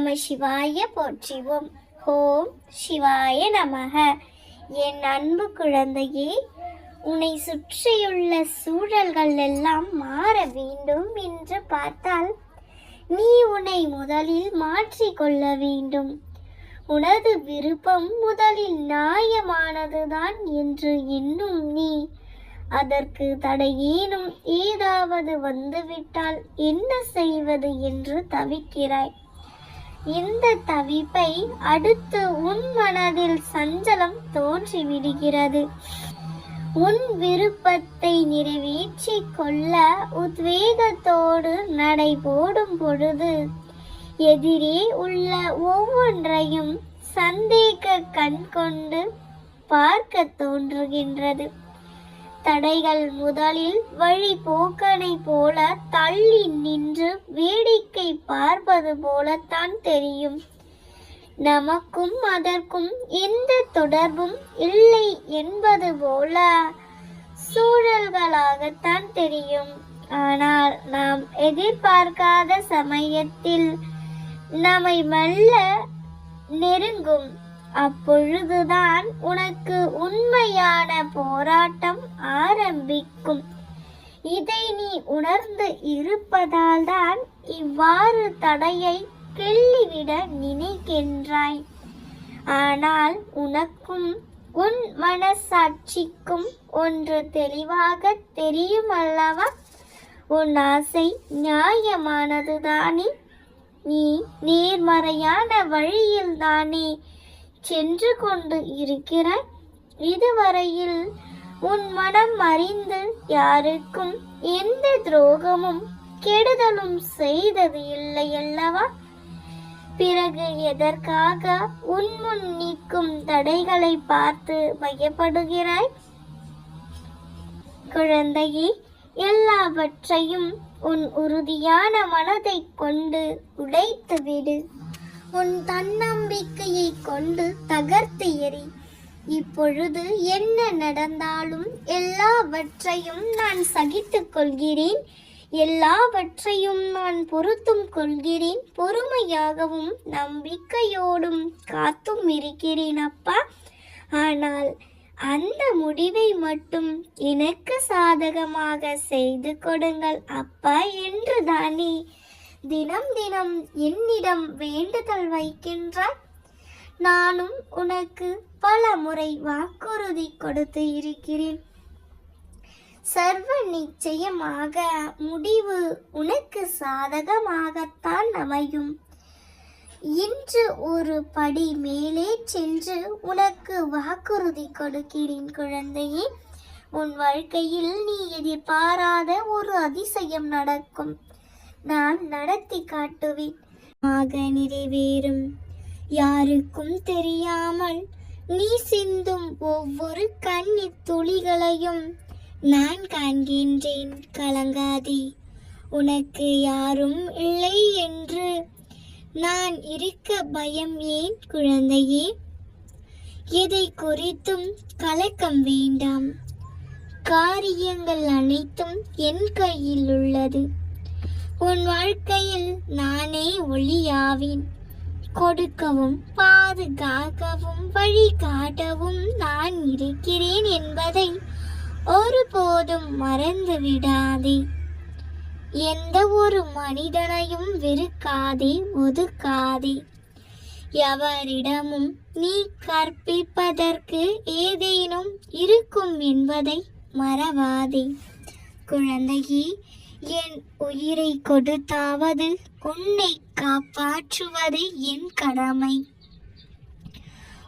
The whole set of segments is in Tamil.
நம சிவாய போற்றிவோம். ஓம் சிவாய நமக. என் அன்பு குழந்தையே உன்னை சுற்றியுள்ள சூழல்கள் எல்லாம் மாற வேண்டும் என்று பார்த்தால் நீ உன்னை முதலில் மாற்றிக்கொள்ள வேண்டும். உனது விருப்பம் முதலில் நியாயமானதுதான் என்று இன்னும் நீ. அதற்கு தடையேனும் ஏதாவது வந்துவிட்டால் என்ன செய்வது என்று தவிக்கிறாய். இந்த தவிப்பை அடுத்து உன் மனதில் சஞ்சலம் தோன்றிவிடுகிறது. உன் விருப்பத்தை நிறைவேற்றி கொள்ள உத்வேகத்தோடு நடை போடும் பொழுது எதிரே உள்ள ஒவ்வொன்றையும் சந்தேக கண் கொண்டு பார்க்க தோன்றுகின்றது. தடைகள் முதலில் வழி போக்கனை போல தள்ளி நின்று வேடிக்கை பார்ப்பது போலத்தான் தெரியும். நமக்கும் அதற்கும் எந்த தொடர்பும் இல்லை என்பது போல சூழல்களாகத்தான் தெரியும். ஆனால் நாம் எதிர்பார்க்காத சமயத்தில் நம்மை மெல்ல நெருங்கும். அப்பொழுதுதான் உனக்கு உண்மையான போராட்டம் ஆரம்பிக்கும். இதை நீ உணர்ந்து இருப்பதால் தான் இவ்வாறு தடையை கிள்ளிவிட நினைக்கின்றாய். ஆனால் உனக்கும் உன் மனசாட்சிக்கும் ஒன்று தெளிவாக தெரியும் அல்லவா உன் ஆசை நியாயமானதுதானே? நீ நேர்மறையான வழியில் தானே சென்று கொண்டு இருக்கிறாய். இதுவரையில் உன் மனம் அறிந்து யாருக்கும் எந்த துரோகமும் கெடுதலும் செய்தது இல்லை அல்லவா? பிறகு எதற்காக உன் முன் நிற்கும் தடைகளை பார்த்து பயப்படுகிறாய்? குழந்தையே எல்லாவற்றையும் உன் உறுதியான மனதை கொண்டு உடைத்துவிடு. உன் தன்னம்பிக்கையை கொண்டு தகர்த்து எறி. இப்பொழுது என்ன நடந்தாலும் எல்லாவற்றையும் நான் சகித்துக் கொள்கிறேன். எல்லாவற்றையும் நான் பொறுத்தும் கொள்கிறேன். பொறுமையாகவும் நம்பிக்கையோடும் காத்தும் இருக்கிறேன் அப்பா. ஆனால் அந்த முடிவை மட்டும் எனக்கு சாதகமாக செய்து கொடுங்கள் அப்பா என்று தானே தினம் தினம் என்னிடம் வேண்டுதல் வைக்கின்றாய். நானும் உனக்கு பல முறை வாக்குறுதி கொடுத்து இருக்கிறேன். சர்வ நிச்சயமாக முடிவு உனக்கு சாதகமாகத்தான் அமையும். இன்று ஒரு படி மேலே சென்று உனக்கு வாக்குறுதி கொடுக்கிறேன் குழந்தையே. உன் வாழ்க்கையில் நீ எதிர்பாராத ஒரு அதிசயம் நடக்கும். நான் நடத்தி காட்டுவேன். ஆக நிறைவேறும் யாருக்கும் தெரியாமல் நீ சிந்தும் ஒவ்வொரு கண்ணீர் துளிகளையும் நான் காண்கின்றேன் கலங்காதே. உனக்கு யாரும் இல்லை என்று நான் இருக்க பயம் ஏன் குழந்தையே? எதை குறித்தும் கலக்கம் வேண்டாம். காரியங்கள் அனைத்தும் என் கையில் உள்ளது உன் வாழ்க்கையில் நானே ஒளியாவேன். கொடுக்கவும் பாதுகாக்கவும் வழிகாட்டவும் நான் இருக்கிறேன் என்பதை ஒருபோதும் மறந்து விடாதே எந்த ஒரு மனிதனையும் வெறுக்காதே ஒதுக்காதே. எவரிடமும் நீ கற்பிப்பதற்கு ஏதேனும் இருக்கும் என்பதை மறவாதே. குழந்தையே என் உயிரை கொடுத்தாவது உன்னை காப்பாற்றுவது என் கடமை.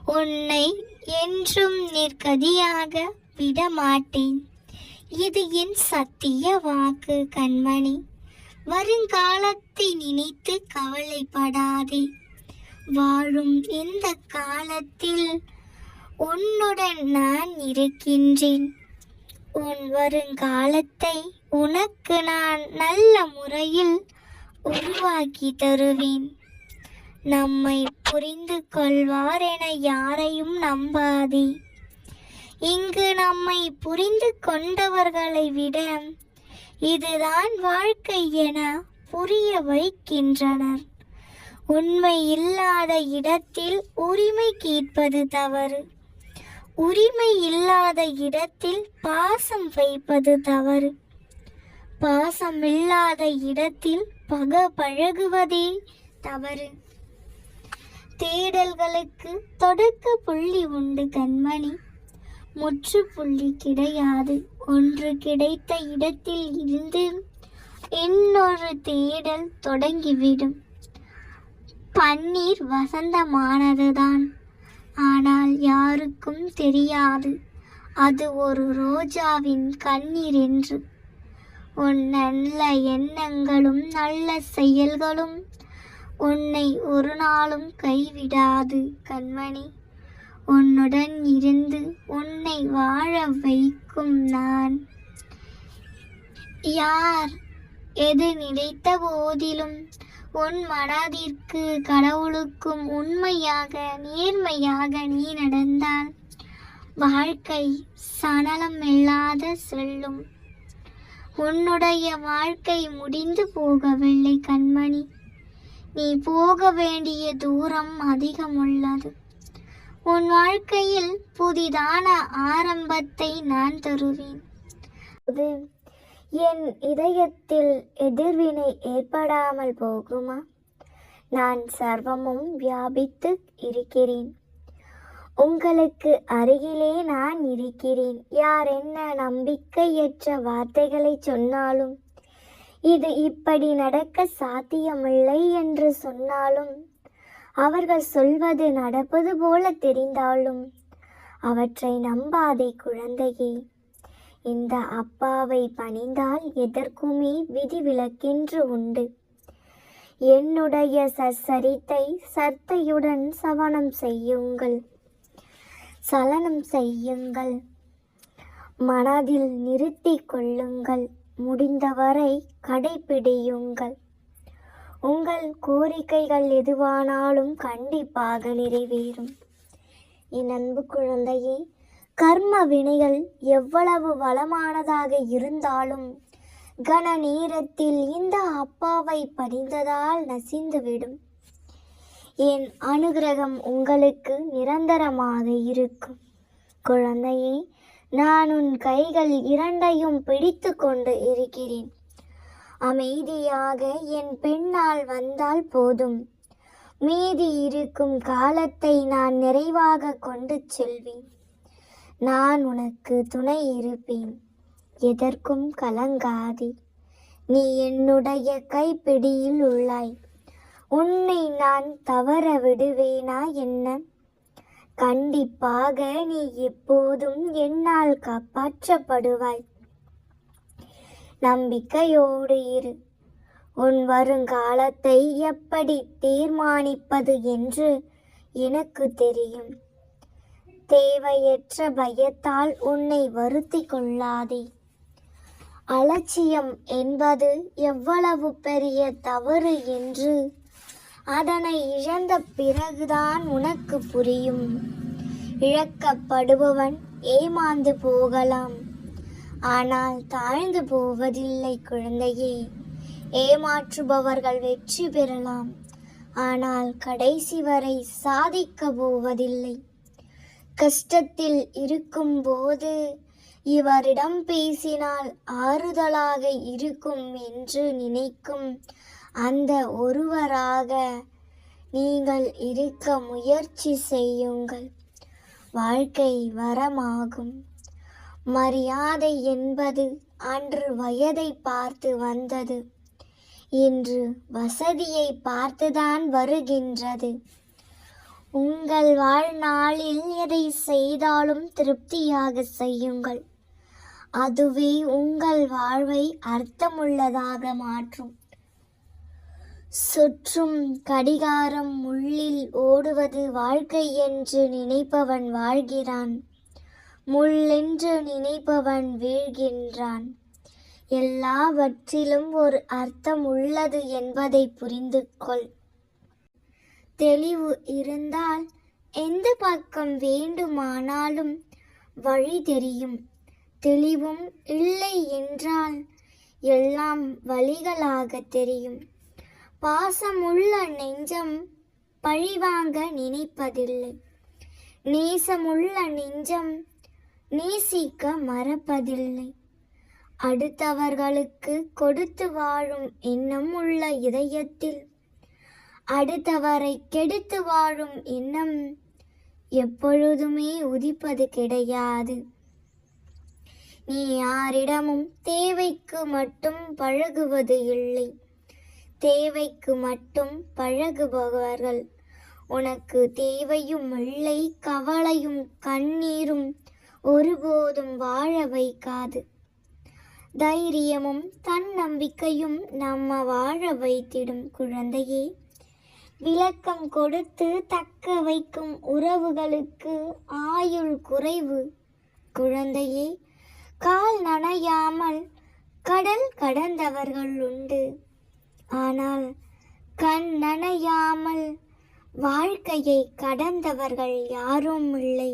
உன்னை என்றும் நிற்கதியாக விடமாட்டேன். இது என் சத்திய வாக்கு கண்மணி. வருங்காலத்தை நினைத்து கவலைப்படாதே. வாழும் இந்த காலத்தில் உன்னுடன் நான் இருக்கின்றேன். உன் வருங்காலத்தை உனக்கு நான் நல்ல முறையில் உருவாக்கி தருவேன். நம்மை புரிந்து கொள்வார் என யாரையும் நம்பாதே. இங்கு நம்மை புரிந்து கொண்டவர்களை விட இதுதான் வாழ்க்கை என புரிய வைக்கின்றனர். உண்மை இல்லாத இடத்தில் உரிமை கேட்பது தவறு. உரிமை இல்லாத இடத்தில் பாசம் வைப்பது தவறு. பாசம் இல்லாத இடத்தில் பக பழகுவதே தவறு. தேடல்களுக்கு தொடக்க புள்ளி உண்டு கண்மணி. முற்றுப்புள்ளி கிடையாது. ஒன்று கிடைத்த இடத்தில் இருந்து இன்னொரு தேடல் தொடங்கிவிடும். பன்னீர் வசந்தமானதுதான். ஆனால் யாருக்கும் தெரியாது. அது ஒரு ரோஜாவின் கண்ணீர் என்று உன் நல்ல எண்ணங்களும் நல்ல செயல்களும் உன்னை ஒரு நாளும் கைவிடாது கண்மணி. உன்னுடன் இருந்து உன்னை வாழ வைக்கும் நான். யார்? எது நினைத்த போதிலும் உன் மனதிற்கு கடவுளுக்கும் உண்மையாக நேர்மையாக நீ நடந்தால் வாழ்க்கை சணலம் இல்லாத செல்லும். உன்னுடைய வாழ்க்கை முடிந்து போகவில்லை கண்மணி. நீ போக வேண்டிய தூரம் அதிகம் உள்ளது உன் வாழ்க்கையில் புதிதான ஆரம்பத்தை நான் தருவேன். என் இதயத்தில் எதிர்வினை ஏற்படாமல் போகுமா? நான் சர்வமும் வியாபித்து இருக்கிறேன். உங்களுக்கு அருகிலே நான் இருக்கிறேன். யார் என்ன நம்பிக்கையற்ற வார்த்தைகளை சொன்னாலும் இது இப்படி நடக்க சாத்தியமில்லை என்று சொன்னாலும் அவர்கள் சொல்வது நடப்பது போல தெரிந்தாலும் அவற்றை நம்பாதே குழந்தையே. இந்த அப்பாவை பணிந்தால் எதற்குமே விதிவிலக்கென்று உண்டு. என்னுடைய சச்சரித்தை சர்த்தையுடன் சவனம் செய்யுங்கள். சலனம் செய்யுங்கள். மனதில் நிறுத்தி கொள்ளுங்கள். முடிந்தவரை கடைபிடியுங்கள். உங்கள் கோரிக்கைகள் எதுவானாலும் கண்டிப்பாக நிறைவேறும். என் அன்பு குழந்தையே கர்ம வினைகள் எவ்வளவு வளமானதாக இருந்தாலும் கன நேரத்தில் இந்த அப்பாவை பணிந்ததால் நசிந்துவிடும். என் அனுகிரகம் உங்களுக்கு நிரந்தரமாக இருக்கும். குழந்தையே நான் உன் கைகள் இரண்டையும் பிடித்து கொண்டு இருக்கிறேன். அமைதியாக என் பெண்ணால் வந்தால் போதும். மீதி இருக்கும் காலத்தை நான் நிறைவாக கொண்டு செல்வேன். நான் உனக்கு துணை இருப்பேன். எதற்கும் கலங்காதே. நீ என்னுடைய கைப்பிடியில் உள்ளாய். உன்னை நான் தவற விடுவேனா என்ன? கண்டிப்பாக நீ எப்போதும் என்னால் காப்பாற்றப்படுவாய். நம்பிக்கையோடு இரு. உன் வருங்காலத்தை எப்படி தீர்மானிப்பது என்று எனக்கு தெரியும். தேவையற்ற பயத்தால் உன்னை வருத்தி கொள்ளாதே. அலட்சியம் என்பது எவ்வளவு பெரிய தவறு என்று அதனை இழந்த பிறகுதான் உனக்கு புரியும். இழக்கப்படுபவன் ஏமாந்து போகலாம். ஆனால் தாழ்ந்து போவதில்லை குழந்தையே. ஏமாற்றுபவர்கள் வெற்றி பெறலாம். ஆனால் கடைசி வரை சாதிக்க போவதில்லை. கஷ்டத்தில் இருக்கும்போது இவரிடம் பேசினால் ஆறுதலாக இருக்கும் என்று நினைக்கும் அந்த ஒருவராக நீங்கள் இருக்க முயற்சி செய்யுங்கள். வாழ்க்கை வரமாகும். மரியாதை என்பது அன்று வயதை பார்த்து வந்தது. இன்று வசதியை பார்த்துதான் வருகின்றது. உங்கள் வாழ்நாளில் எதை செய்தாலும் திருப்தியாக செய்யுங்கள். அதுவே உங்கள் வாழ்வை அர்த்தமுள்ளதாக மாற்றும். சுற்றும் கடிகாரம் முள்ளில் ஓடுவது வாழ்க்கை என்று நினைப்பவன் வாழ்கிறான். முள்ளென்று நினைப்பவன் வீழ்கின்றான். எல்லாவற்றிலும் ஒரு அர்த்தம் உள்ளது என்பதை புரிந்து கொள் தெளிவு இருந்தால் எந்த பக்கம் வேண்டுமானாலும் வழி தெரியும். தெளிவும் இல்லை என்றால் எல்லாம் வழிகளாக தெரியும். பாசமுள்ள நெஞ்சம் பழிவாங்க நினைப்பதில்லை. நேசமுள்ள நெஞ்சம் நேசிக்க மறப்பதில்லை. அடுத்தவர்களுக்கு கொடுத்து வாழும் எண்ணம் உள்ள இதயத்தில் அடுத்தவரை கெடுத்து வாழும் எண்ணம் எப்பொழுதுமே உதிப்பது கிடையாது. நீ யாரிடமும் தேவைக்கு மட்டும் பழகுவது இல்லை. தேவைக்கு மட்டும் பழகுபவர்கள் உனக்கு தேவையும் இல்லை கவலையும் கண்ணீரும் ஒருபோதும் வாழ வைக்காது. தைரியமும் தன்னம்பிக்கையும் நம்ம வாழ வைத்திடும் குழந்தையே விளக்கம் கொடுத்து தக்க வைக்கும் உறவுகளுக்கு ஆயுள் குறைவு. குழந்தையே கால் நனையாமல் கடல் கடந்தவர்கள் உண்டு. ஆனால் கண் நனையாமல் வாழ்க்கையை கடந்தவர்கள் யாரும் இல்லை.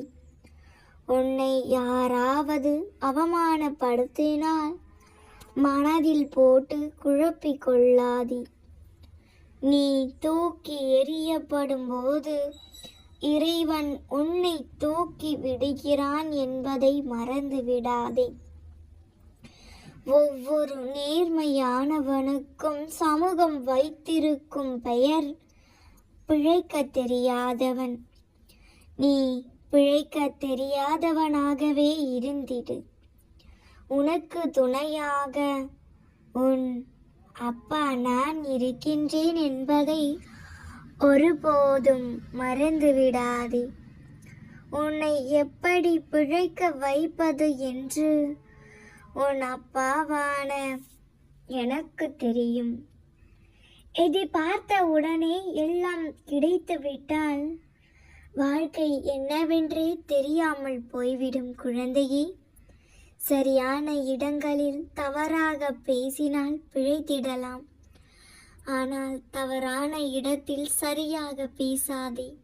உன்னை யாராவது அவமானப்படுத்தினால் மனதில் போட்டு குழப்பிக் கொள்ளாதே. நீ தூக்கி எறியப்படும் போது இறைவன் உன்னை தூக்கி விடுகிறான் என்பதை மறந்து விடாதே ஒவ்வொரு நேர்மையானவனுக்கும் சமூகம் வைத்திருக்கும் பெயர் பிழைக்க தெரியாதவன். நீ பிழைக்க தெரியாதவனாகவே இருந்திடு. உனக்கு துணையாக உன் அப்பா நான் இருக்கின்றேன் என்பதை ஒருபோதும் மறந்துவிடாதே. உன்னை எப்படி பிழைக்க வைப்பது என்று உன் அப்பாவான எனக்கு தெரியும். இதை பார்த்த உடனே எல்லாம் கிடைத்து விட்டால் வாழ்க்கை என்னவென்றே தெரியாமல் போய்விடும் குழந்தையே. சரியான இடங்களில் தவறாக பேசினால் பிழைத்திடலாம். ஆனால் தவறான இடத்தில் சரியாக பேசாதே.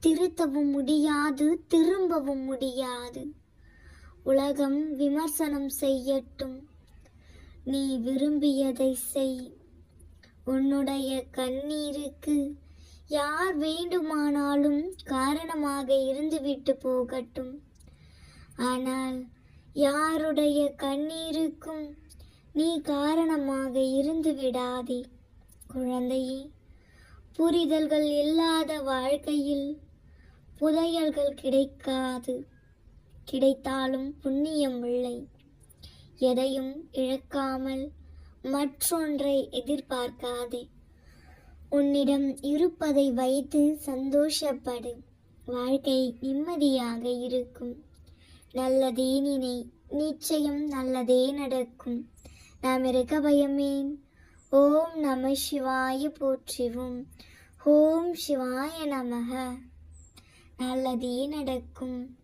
திருத்தவும் முடியாது திரும்பவும் முடியாது. உலகம் விமர்சனம் செய்யட்டும். நீ விரும்பியதை செய். உன்னுடைய கண்ணீருக்கு யார் வேண்டுமானாலும் காரணமாக இருந்துவிட்டு போகட்டும். ஆனால் யாருடைய கண்ணீருக்கும் நீ காரணமாக இருந்து விடாதே. குழந்தையே புரிதல்கள் இல்லாத வாழ்க்கையில் புதையல்கள் கிடைக்காது. கிடைத்தாலும் புண்ணியம் இல்லை. எதையும் இழக்காமல் மற்றொன்றை எதிர்பார்க்காதே. உன்னிடம் இருப்பதை வைத்து சந்தோஷப்படு. வாழ்க்கை நிம்மதியாக இருக்கும். நல்லதே நினை நிச்சயம் நல்லதே நடக்கும். நாம் இருக்க பயமேன். ஓம் நம சிவாய போற்றிவும். ஓம் சிவாய நமக. நல்லதே நடக்கும்.